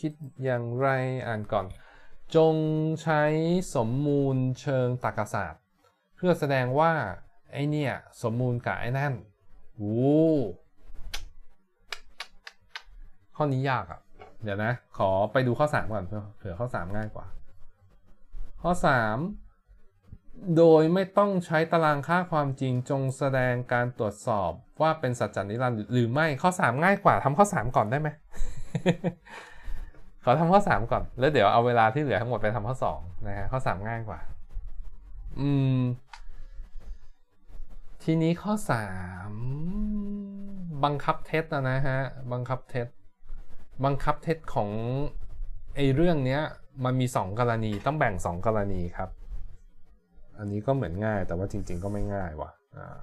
คิดอย่างไรอ่านก่อน จงใช้สมมูลเชิงตรรกศาสตร์ เพื่อแสดงว่า ไอเนี่ย สมมูลกับไอ้นั่นโอ้ข้อนี้ยากอะ่ะ เดี๋ยวนะ ขอไปดูข้อ 3 ก่อนเผื่อเผื่อข้อ 3 ง่ายกว่า ข้อ 3 โดยไม่ต้องใช้ตารางค่าความจริงจงแสดงการตรวจสอบว่าเป็นสัจจานิรันดร์หรือไม่ข้อ 3 ง่ายกว่าทำข้อ 3 ก่อนได้ไหม ขอทำข้อ 3 ก่อน แล้วเดี๋ยวเอาเวลาที่เหลือทั้งหมดไปทำข้อ2นะฮะข้อ 3 ง่ายกว่า อืม ทีนี้ข้อ 3 บังคับเท็จนะนะฮะ บังคับเท็จบังคับเท็จของไอเรื่องเนี้ยมันมี 2 กรณีต้องแบ่ง 2 กรณีครับ อันนี้ก็เหมือนง่ายแต่ว่าจริง ๆ ก็ไม่ง่ายว่ะอ่า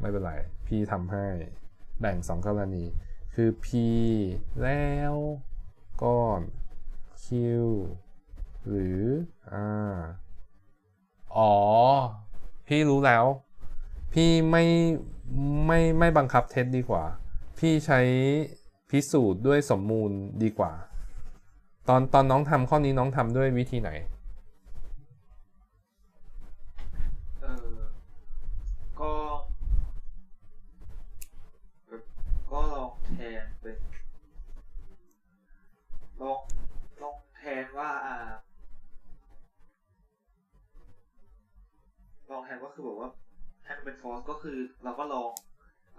ไม่เป็นไร พี่ทำให้แบ่ง 2 กรณี คือ P แล้ว ก้อน Q หรือ R อ๋อ พี่รู้แล้ว พี่ไม่ไม่ไม่บังคับเท็จดีกว่า พี่ใช้พิสูจน์ด้วยสมมูลดีกว่า ตอนตอนน้องทำข้อนี้น้องทำด้วยวิธีไหน คือบอกว่าแทนเป็น false ก็คือเราก็ลอง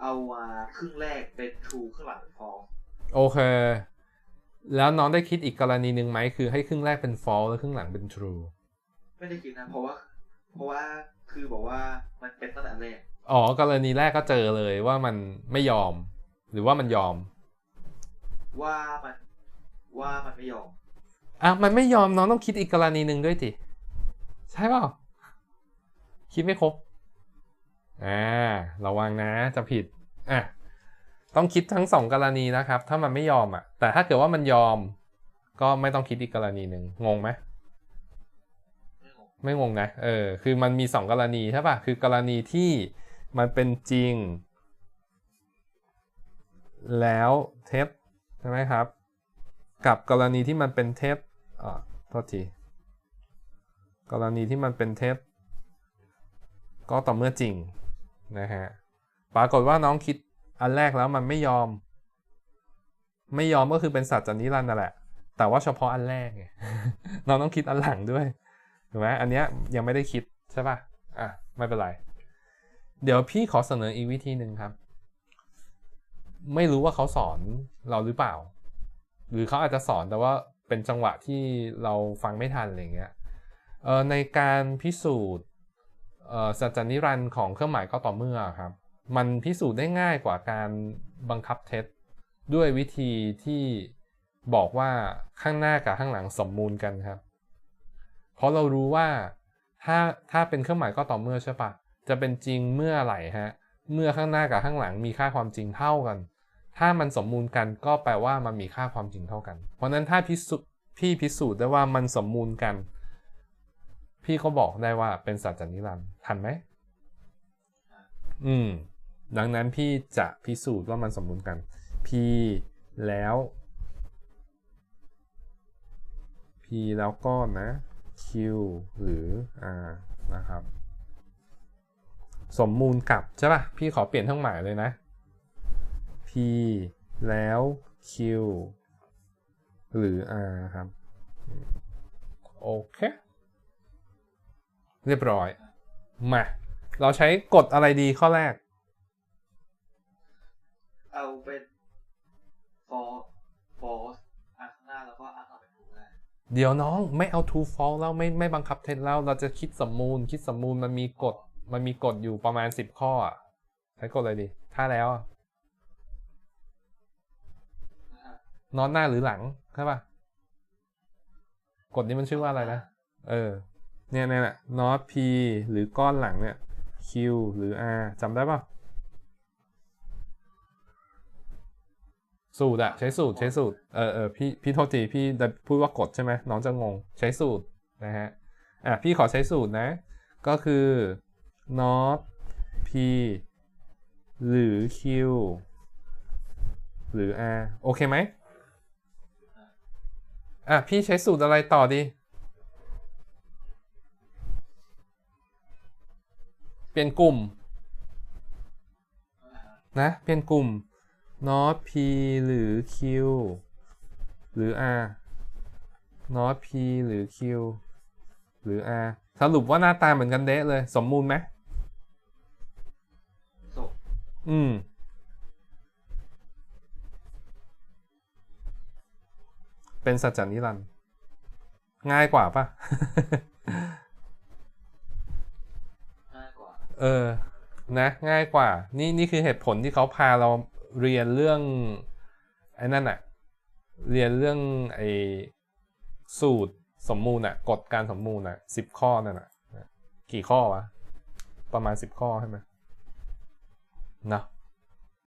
เอาอ่าครึ่งแรกเป็น true ครึ่งหลังเป็น false โอเค แล้วน้องได้คิดอีกกรณีหนึ่งไหมคือให้ครึ่งแรกเป็น false แล้วครึ่งหลังเป็น true ไม่ได้คิดนะ เพราะว่า เพราะว่าคือบอกว่ามันเป็นตั้งแต่แรกอ๋อกรณีแรกก็เจอเลยว่ามันไม่ยอม หรือว่ามันยอม ว่ามันว่ามันไม่ยอมอะมันไม่ยอมน้องต้องคิดอีกกรณีหนึ่งด้วยจิใช่เปล่า คิดไม่ครบอ่าระวังนะจะผิดอะต้องคิดทั้งสองกรณีนะครับ ถ้ามันไม่ยอมอะ แต่ถ้าเกิดว่ามันยอม ก็ไม่ต้องคิดอีกกรณีหนึ่งงงไหมไม่งงไม่งงนะเออคือมันมีสองกรณีใช่ป่ะคือกรณีที่มันเป็นจริง แล้วเท็จใช่ไหมครับ กับกรณีที่มันเป็นเท็จอ่าโทษทีกรณีที่มันเป็นเท็จ ก็ต่อเมื่อจริงนะฮะปรากฏว่าน้องคิดอันแรกแล้วมันไม่ยอม ไม่ยอมก็คือเป็นสัตว์จันนิรันนั่นแหละ แต่ว่าเฉพาะอันแรกไงน้องต้องคิดอันหลังด้วยถูกไหมอันเนี้ยยังไม่ได้คิดใช่ป่ะอะไม่เป็นไร เดี๋ยวพี่ขอเสนออีกวิธีหนึ่งครับ ไม่รู้ว่าเขาสอนเราหรือเปล่า หรือเขาอาจจะสอนแต่ว่าเป็นจังหวะที่เราฟังไม่ทันอะไรเงี้ยเอ่อในการพิสูจน์ สัจจนิรันดร์ของเครื่องหมายก็ต่อเมื่อครับ มันพิสูจน์ได้ง่ายกว่าการบังคับเท็จด้วยวิธีที่บอกว่าข้างหน้ากับข้างหลังสมมูลกันครับ เพราะเรารู้ว่าถ้าถ้าเป็นเครื่องหมายก็ต่อเมื่อใช่ปะจะเป็นจริงเมื่อไหร่ฮะ เมื่อข้างหน้ากับข้างหลังมีค่าความจริงเท่ากัน ถ้ามันสมมูลกันก็แปลว่ามันมีค่าความจริงเท่ากัน เพราะฉะนั้นถ้าพิสูจน์พี่พิสูจน์ได้ว่ามันสมมูลกัน พี่ก็บอกได้ว่าเป็นสัจจนิรันดร์ทันไหมอืม ดังนั้นพี่จะพิสูจน์ว่ามันสมมูลกัน P แล้ว P แล้วก็นะ Q หรือ R นะครับ สมมูลกับ ใช่ป่ะ พี่ขอเปลี่ยนทั้งหมายเลยนะ P แล้ว Q หรือ R ครับ โอเค เรียบร้อย มา เราใช้กฎอะไรดีข้อแรก เอาเป็น false false อะข้างหน้าแล้วก็อะต่อเป็น true ได้เดี๋ยวน้องไม่เอา true false แล้วไม่ไม่บังคับเท็จแล้ว เราจะคิดสมมูล คิดสมมูลมันมีกฎ มันมีกฎอยู่ประมาณ10ข้ออะใช้กฎอะไรดี ถ้าแล้วอะนะฮะนอนหน้าหรือหลังใช่ปะกฎนี้มันชื่อว่าอะไรนะ เออ เนี่ยนี่แหละ not p หรือก้อนหลังเนี่ย q หรือ r จำได้ปะสูตรอะใช้สูตรใช้สูตรเออเออพี่พี่โทษทีพี่พูดว่ากฎใช่ไหมน้องจะงงใช้สูตรนะฮะอะพี่ขอใช้สูตรนะ ก็คือ not p หรือ q หรือ r โอเคไหมอะพี่ใช้สูตรอะไรต่อดี เปลี่ยนกลุ่มนะเปลี่ยนกลุ่ม not p หรือ q หรือ r not p หรือ q หรือ r สรุปว่าหน้าตาเหมือนกันเดะเลย สมมูลไหมศพอืม เป็นสัจจานิรันดร์ง่ายกว่าปะ เออนะง่ายกว่า นี่นี่คือเหตุผลที่เขาพาเราเรียนเรื่องไอ้นั่นอะเรียนเรื่องไอ้สูตรสมมูลอะกฎการสมมูลอะสิบข้อนั่นอะกี่ข้อวะ ประมาณสิบข้อใช่ไหมเนะ